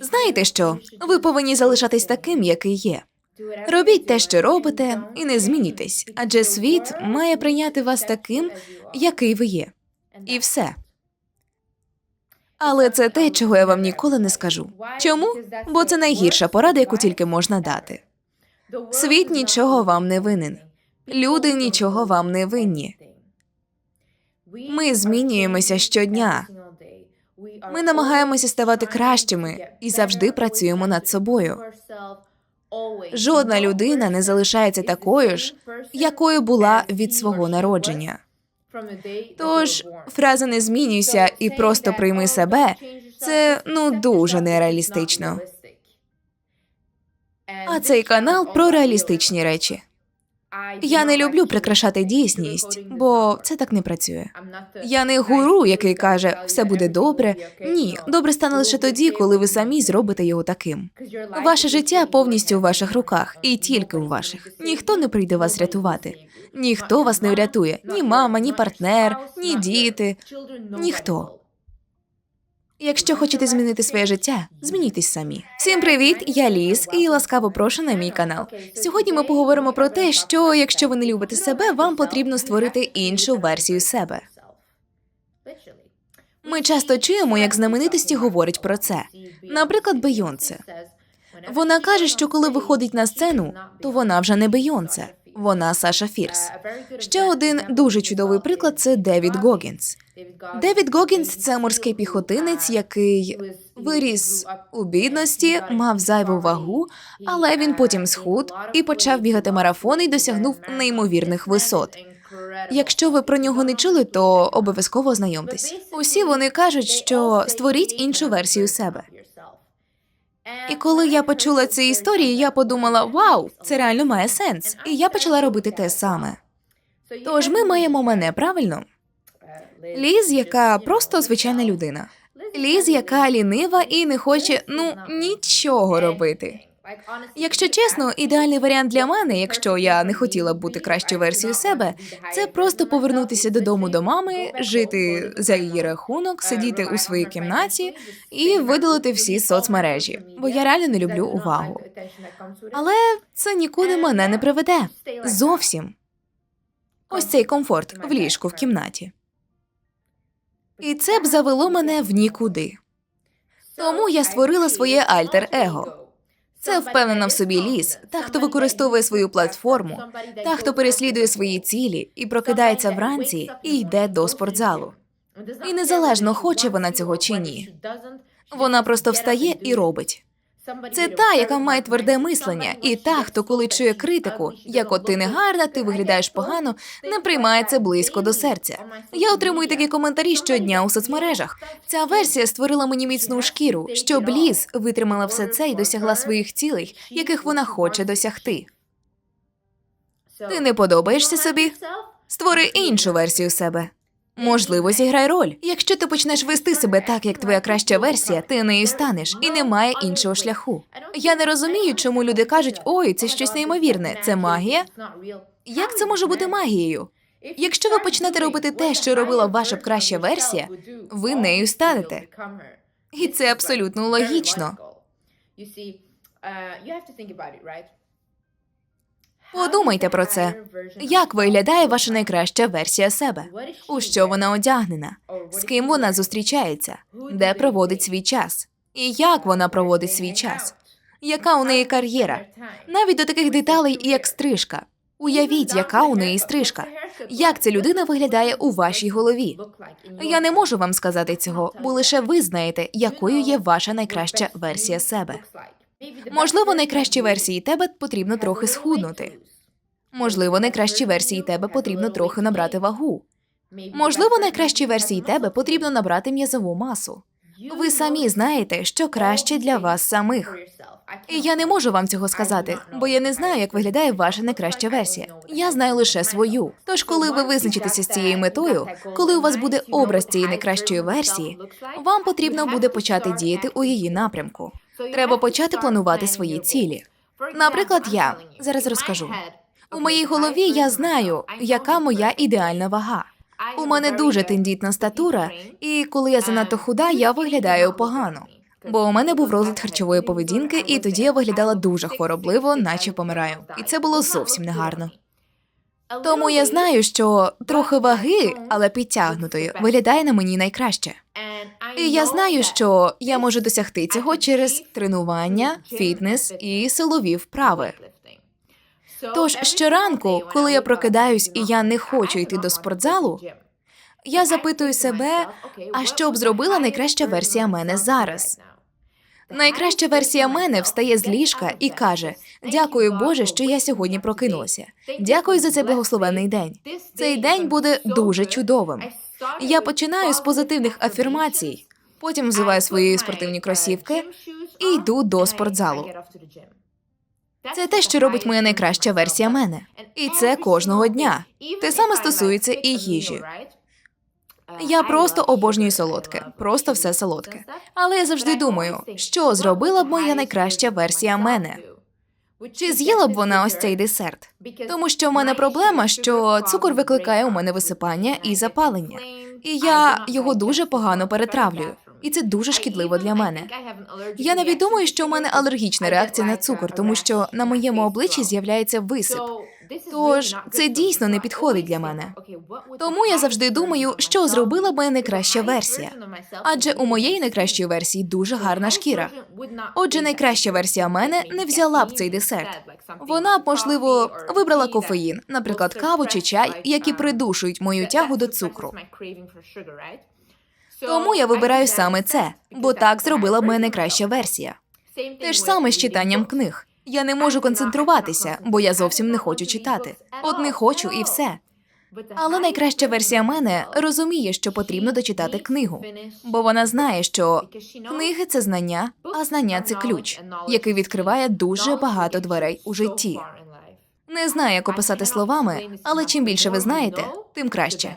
Знаєте що? Ви повинні залишатись таким, який є. Робіть те, що робите, і не змінюйтесь, адже світ має прийняти вас таким, який ви є. І все. Але це те, чого я вам ніколи не скажу. Чому? Бо це найгірша порада, яку тільки можна дати. Світ нічого вам не винен. Люди нічого вам не винні. Ми змінюємося щодня. Ми намагаємося ставати кращими і завжди працюємо над собою. Жодна людина не залишається такою ж, якою була від свого народження. Тож фраза не змінюйся і просто прийми себе. Це ну дуже нереалістично. А цей канал про реалістичні речі. Я не люблю прикрашати дійсність, бо це так не працює. Я не гуру, який каже, все буде добре. Ні, добре стане лише тоді, коли ви самі зробите його таким. Ваше життя повністю у ваших руках, і тільки у ваших. Ніхто не прийде вас рятувати. Ніхто вас не врятує. Ні мама, ні партнер, ні діти. Ніхто. Якщо хочете змінити своє життя, змінюйтесь самі. Всім привіт! Я Ліз і ласкаво прошу на мій канал. Сьогодні ми поговоримо про те, що якщо ви не любите себе, вам потрібно створити іншу версію себе. Ми часто чуємо, як знаменитості говорять про це. Наприклад, Бейонсе. Вона каже, що коли виходить на сцену, то вона вже не Бейонсе, вона Саша Фірс. Ще один дуже чудовий приклад це Девід Гогінс. Девід Гогінс це морський піхотинець, який виріс у бідності, мав зайву вагу, але він потім схуд і почав бігати марафони і досягнув неймовірних висот. Якщо ви про нього не чули, то обов'язково ознайомтесь. Усі вони кажуть, що створіть іншу версію себе. І коли я почула ці історії, я подумала: вау, це реально має сенс. І я почала робити те саме. Тож ми маємо мене правильно. Ліз, яка просто звичайна людина. Ліз, яка лінива і не хоче ну нічого робити. Якщо чесно, ідеальний варіант для мене, якщо я не хотіла б бути кращою версією себе, це просто повернутися додому до мами, жити за її рахунок, сидіти у своїй кімнаті і видалити всі соцмережі, бо я реально не люблю увагу. Але це нікуди мене не приведе. Зовсім. Ось цей комфорт в ліжку в кімнаті. І це б завело мене в нікуди. Тому я створила своє альтер-его. Це впевнена в собі ліс, та хто використовує свою платформу, та хто переслідує свої цілі і прокидається вранці і йде до спортзалу. І незалежно хоче вона цього чи ні. Вона просто встає і робить. Це та, яка має тверде мислення, і та, хто, коли чує критику, як от ти не гарна, ти виглядаєш погано, не приймає це близько до серця. Я отримую такі коментарі щодня у соцмережах. Ця версія створила мені міцну шкіру, щоб ліс витримала все це і досягла своїх цілей, яких вона хоче досягти. Ти не подобаєшся собі? Створи іншу версію себе. Можливо, зіграй роль. Якщо ти почнеш вести себе так, як твоя краща версія, ти нею станеш, і немає іншого шляху. Я не розумію, чому люди кажуть: ой, це щось неймовірне, це магія. Як це може бути магією? Якщо ви почнете робити те, що робила ваша б краща версія, ви нею станете. І це абсолютно логічно. Подумайте про це. Як виглядає ваша найкраща версія себе? У що вона одягнена? З ким вона зустрічається? Де проводить свій час? І як вона проводить свій час? Яка у неї кар'єра? Навіть до таких деталей, як стрижка. Уявіть, яка у неї стрижка. Як ця людина виглядає у вашій голові? Я не можу вам сказати цього, бо лише ви знаєте, якою є ваша найкраща версія себе. Можливо, найкращій версії тебе потрібно трохи схуднути. Можливо, найкращій версії тебе потрібно трохи набрати вагу. Можливо, найкращій версії тебе потрібно набрати м'язову масу. Ви самі знаєте, що краще для вас самих. І я не можу вам цього сказати, бо я не знаю, як виглядає ваша найкраща версія. Я знаю лише свою. Тож, коли ви визначитеся з цією метою, коли у вас буде образ цієї найкращої версії, вам потрібно буде почати діяти у її напрямку. Треба почати планувати свої цілі. Наприклад, я зараз розкажу. У моїй голові я знаю, яка моя ідеальна вага. У мене дуже тендітна статура, і коли я занадто худа, я виглядаю погано. Бо у мене був розлад харчової поведінки, і тоді я виглядала дуже хворобливо, наче помираю. І це було зовсім негарно. Тому я знаю, що трохи ваги, але підтягнутої, виглядає на мені найкраще. І я знаю, що я можу досягти цього через тренування, фітнес і силові вправи. Тож щоранку, коли я прокидаюсь і я не хочу йти до спортзалу, Я запитую себе, а що б зробила найкраща версія мене зараз? Найкраща версія мене встає з ліжка і каже: Дякую Боже, що я сьогодні прокинулася. Дякую за цей благословенний день. Цей день буде дуже чудовим. Я починаю з позитивних афірмацій, потім взиваю свої спортивні кросівки і йду до спортзалу. Це те, що робить моя найкраща версія мене. І це кожного дня. Те саме стосується і їжі. Я просто обожнюю солодке, просто все солодке. Але я завжди думаю, що зробила б моя найкраща версія мене. Чи з'їла б вона ось цей десерт? Тому що в мене проблема, що цукор викликає у мене висипання і запалення. І я його дуже погано перетравлюю. І це дуже шкідливо для мене. Я навіть думаю, що у мене алергічна реакція на цукор, тому що на моєму обличчі з'являється висип. Тож це дійсно не підходить для мене. Тому я завжди думаю, що зробила б найкраща версія. Адже у моєї найкращої версії дуже гарна шкіра. Отже, найкраща версія мене не взяла б цей десерт. Вона б, можливо, вибрала кофеїн, наприклад, каву чи чай, які придушують мою тягу до цукру. Тому я вибираю саме це, бо так зробила б моя найкраща версія. Те ж саме з читанням книг. Я не можу концентруватися, бо я зовсім не хочу читати. От не хочу і все. Але найкраща версія мене розуміє, що потрібно дочитати книгу, бо вона знає, що книги це знання, а знання це ключ, який відкриває дуже багато дверей у житті. Не знаю, як описати словами, але чим більше ви знаєте, тим краще.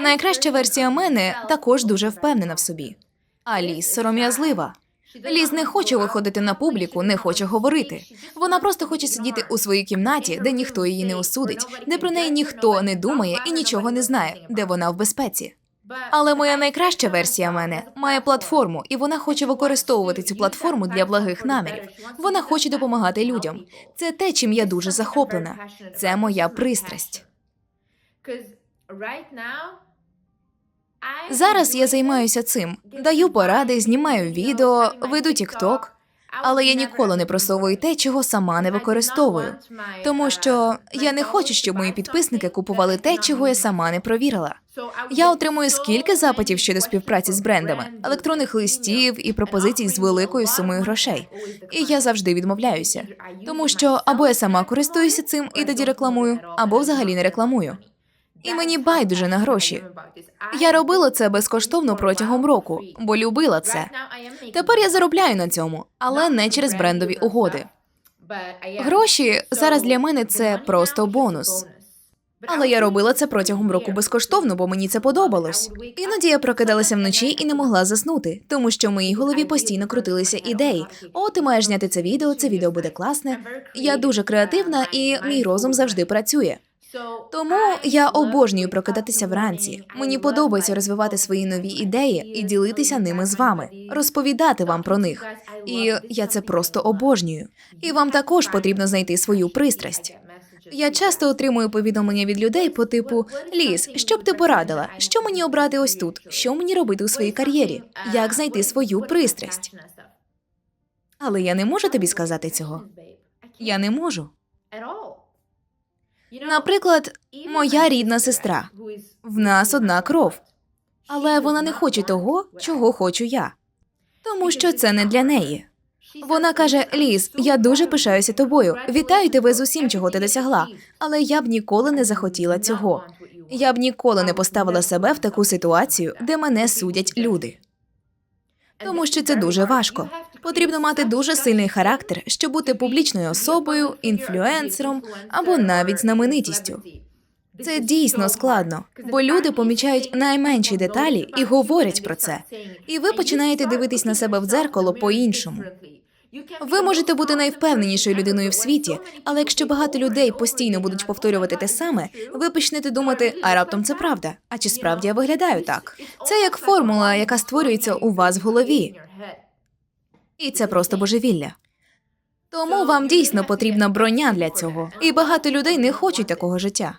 Найкраща версія мене також дуже впевнена в собі. А Ліз сором'язлива. Ліз не хоче виходити на публіку, не хоче говорити. Вона просто хоче сидіти у своїй кімнаті, де ніхто її не осудить, де про неї ніхто не думає і нічого не знає, де вона в безпеці. Але моя найкраща версія мене має платформу, і вона хоче використовувати цю платформу для благих намірів. Вона хоче допомагати людям. Це те, чим я дуже захоплена. Це моя пристрасть. Зараз я займаюся цим, даю поради, знімаю відео, веду тікток, але я ніколи не просовую те, чого сама не використовую. Тому що я не хочу, щоб мої підписники купували те, чого я сама не провірила. Я отримую скільки запитів щодо співпраці з брендами, електронних листів і пропозицій з великою сумою грошей. І я завжди відмовляюся, тому що або я сама користуюся цим і тоді рекламую, або взагалі не рекламую. І мені байдуже на гроші. Я робила це безкоштовно протягом року, бо любила це. Тепер я заробляю на цьому, але не через брендові угоди. Гроші зараз для мене це просто бонус. Але я робила це протягом року безкоштовно, бо мені це подобалось. Іноді я прокидалася вночі і не могла заснути, тому що в моїй голові постійно крутилися ідеї. О, ти маєш зняти це відео, це відео буде класне. Я дуже креативна, і мій розум завжди працює. Тому я обожнюю прокидатися вранці. Мені подобається розвивати свої нові ідеї і ділитися ними з вами, розповідати вам про них. І я це просто обожнюю. І вам також потрібно знайти свою пристрасть. Я часто отримую повідомлення від людей по типу Ліс, що б ти порадила? Що мені обрати ось тут? Що мені робити у своїй кар'єрі? Як знайти свою пристрасть? Але я не можу тобі сказати цього. Я не можу. Наприклад, моя рідна сестра. В нас одна кров, але вона не хоче того, чого хочу я, тому що це не для неї. Вона каже: Ліз, я дуже пишаюся тобою. Вітаю тебе з усім, чого ти досягла. Але я б ніколи не захотіла цього. Я б ніколи не поставила себе в таку ситуацію, де мене судять люди. Тому що це дуже важко. Потрібно мати дуже сильний характер, щоб бути публічною особою, інфлюенсером або навіть знаменитістю. Це дійсно складно, бо люди помічають найменші деталі і говорять про це. І ви починаєте дивитись на себе в дзеркало по-іншому. Ви можете бути найвпевненішою людиною в світі, але якщо багато людей постійно будуть повторювати те саме, ви почнете думати, а раптом це правда. А чи справді я виглядаю так? Це як формула, яка створюється у вас в голові. І це просто божевілля. Тому вам дійсно потрібна броня для цього, і багато людей не хочуть такого життя.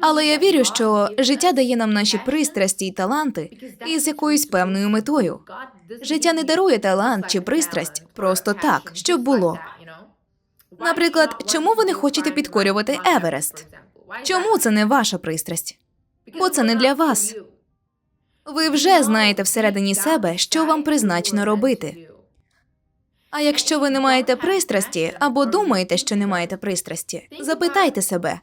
Але я вірю, що життя дає нам наші пристрасті й таланти із якоюсь певною метою. Життя не дарує талант чи пристрасть просто так, щоб було. Наприклад, чому ви не хочете підкорювати Еверест? Чому це не ваша пристрасть? Бо це не для вас. Ви вже знаєте всередині себе, що вам призначено робити. А якщо ви не маєте пристрасті або думаєте, що не маєте пристрасті, запитайте себе,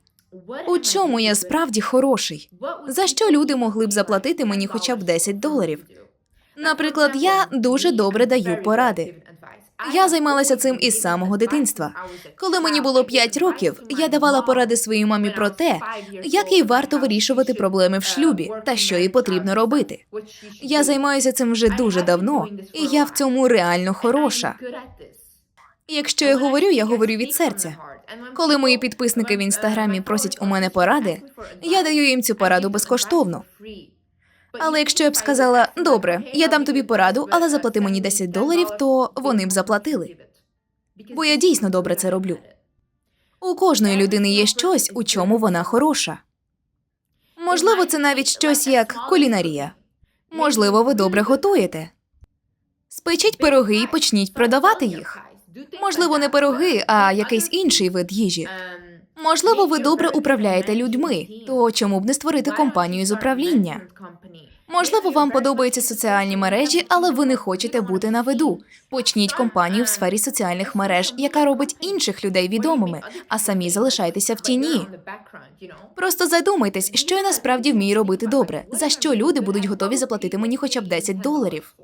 у чому я справді хороший? За що люди могли б заплатити мені хоча б 10 доларів? Наприклад, я дуже добре даю поради. Я займалася цим із самого дитинства. Коли мені було 5 років, я давала поради своїй мамі про те, як їй варто вирішувати проблеми в шлюбі та що їй потрібно робити. Я займаюся цим вже дуже давно, і я в цьому реально хороша. Якщо я говорю, я говорю від серця. Коли мої підписники в інстаграмі просять у мене поради, я даю їм цю пораду безкоштовно. Але якщо я б сказала, добре, я дам тобі пораду, але заплати мені 10 доларів, то вони б заплатили. Бо я дійсно добре це роблю. У кожної людини є щось, у чому вона хороша. Можливо, це навіть щось як кулінарія. Можливо, ви добре готуєте. Спечіть пироги і почніть продавати їх. Можливо, не пироги, а якийсь інший вид їжі. Можливо, ви добре управляєте людьми, то чому б не створити компанію з управління? Можливо, вам подобаються соціальні мережі, але ви не хочете бути на виду. Почніть компанію в сфері соціальних мереж, яка робить інших людей відомими, а самі залишайтеся в тіні. Просто задумайтесь, що я насправді вмію робити добре, за що люди будуть готові заплатити мені хоча б 10 доларів.